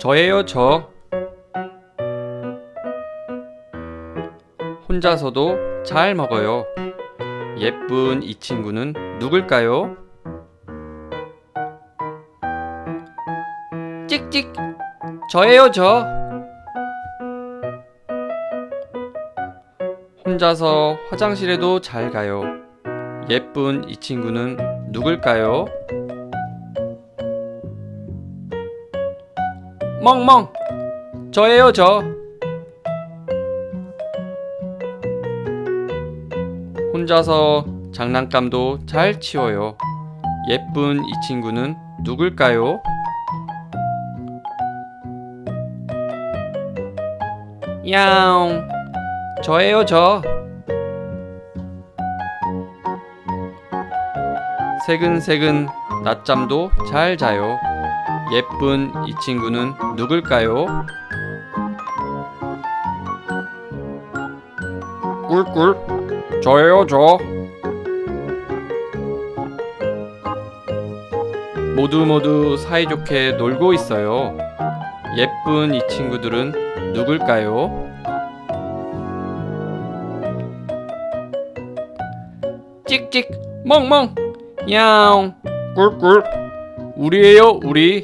저예요, 저. 혼자서도 잘 먹어요. 예쁜 이 친구는 누굴까요? 찍찍. 저예요, 저. 혼자서 화장실에도 잘 가요. 예쁜 이 친구는 누굴까요? 멍멍. 저예요, 저. 혼자서 장난감도 잘 치워요. 예쁜 이 친구는 누굴까요? 야옹. 저예요, 저. 새근새근 낮잠도 잘 자요. 예쁜 이 친구는 누굴까요? 꿀꿀. 저예요, 저. 모두 모두 사이좋게 놀고 있어요. 예쁜 이 친구들은 누굴까요? 찍찍 멍멍 야옹 꿀꿀 우리예요 우리